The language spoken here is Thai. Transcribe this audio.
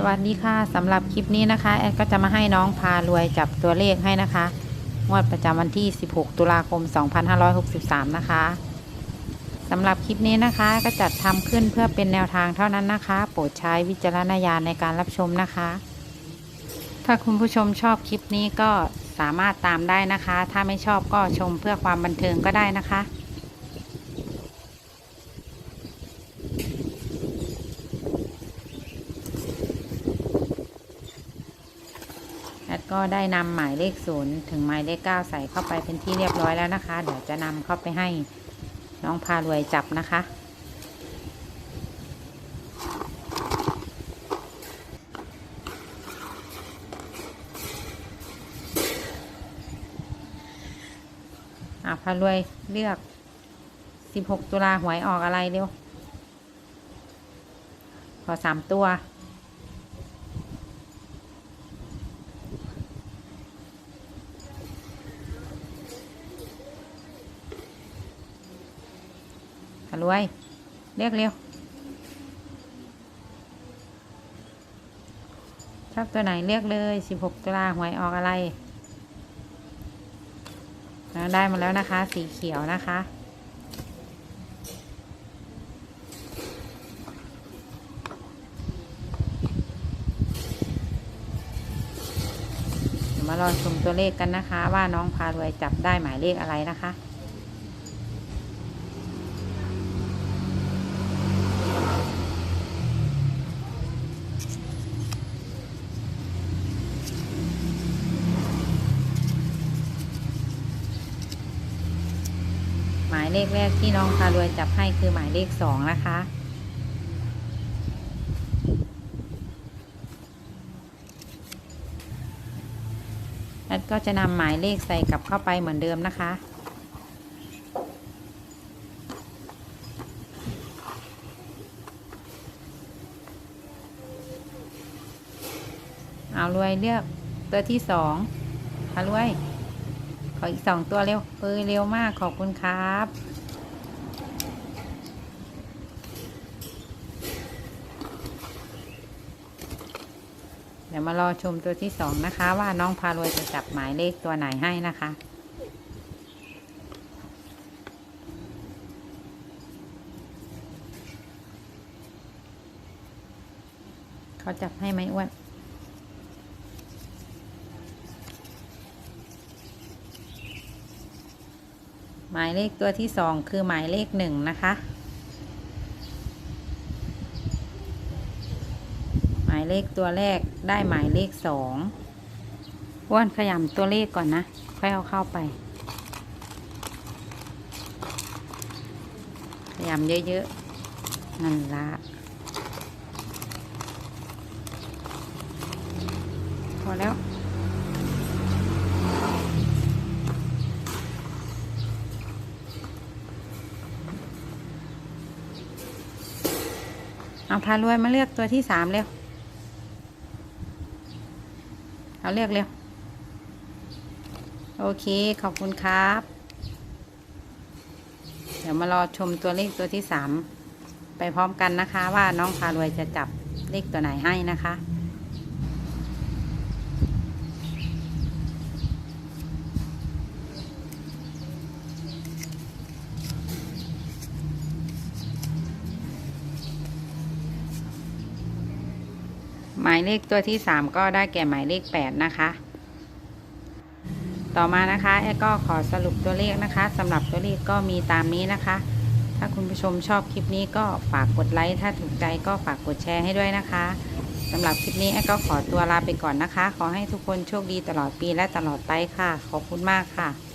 สวัสดีค่ะสำหรับคลิปนี้นะคะแอดก็จะมาให้น้องพารวยจับตัวเลขให้นะคะงวดประจำวันที่ 16 ตุลาคม 2563 นะคะสำหรับคลิปนี้นะคะก็จัดทำขึ้นเพื่อเป็นแนวทางเท่านั้นนะคะ โปรดใช้วิจารณญาณในการรับชมนะคะ ถ้าคุณผู้ชมชอบคลิปนี้ก็สามารถตามได้นะคะ ถ้าไม่ชอบก็ชมเพื่อความบันเทิงก็ได้นะคะ แอด ก็ได้นำหมายเลขศูนย์ถึงหมายเลขเก้าใส่เข้าไปเป็นที่เรียบร้อยแล้วนะคะ เดี๋ยวจะนำเข้าไปให้น้องพารวยจับนะคะ อะพารวยเลือก 16 ตุลาหวยออกอะไรเร็ว ขอสามตัว พารวย เรียกเร็วชอบตัวไหนเรียกเลย16ตุลาหวยออกอะไรอ่าได้มาแล้วนะคะ สีเขียวนะคะเดี๋ยวมารอชมตัวเลขกันนะคะ ว่าน้องพารวยจับได้หมายเลขอะไรนะคะายเลขแรกที่น้องพารวยจับให้คือหมายเลขสองนะคะ แอดก็จะนำหมายเลขใส่กลับเข้าไปเหมือนเดิมนะคะ เอารวยเลือกตัวที่สองพารวย ขออีกสองตัวเร็วเออเร็วมากขอบคุณครับ เดี๋ยวมารอชมตัวที่สองนะคะ ว่าน้องพารวยจะจับหมายเลขตัวไหนให้นะคะเขาจับให้ไหมอ้วน หมายเลขตัวที่สองคือหมายเลขหนึ่งนะคะ หมายเลขตัวแรกได้หมายเลขสองอ้วนขยำตัวเลขก่อนนะ ค่อยเอาเข้าไป ขยำเยอะๆ นั่นละพอแล้ว เอาพารวยมาเลือกตัวที่สามเร็ว เอาเลือกเร็ว โอเค ขอบคุณครับ เดี๋ยวมารอชมตัวเลขตัวที่สามไปพร้อมกันนะคะ ว่าน้องพารวยจะจับเลขตัวไหนให้นะคะ หมายเลขตัวที่สามก็ได้แก่หมายเลขแปดนะคะ ต่อมานะคะแอดก็ขอสรุปตัวเลขนะคะสำหรับตัวเลขก็มีตามนี้นะคะ ถ้าคุณผู้ชมชอบคลิปนี้ก็ฝากกดไลค์ถ้าถูกใจก็ฝากกดแชร์ให้ด้วยนะคะสำหรับคลิปนี้แอดก็ขอตัวลาไปก่อนนะคะ ขอให้ทุกคนโชคดีตลอดปีและตลอดไปค่ะ ขอบคุณมากค่ะ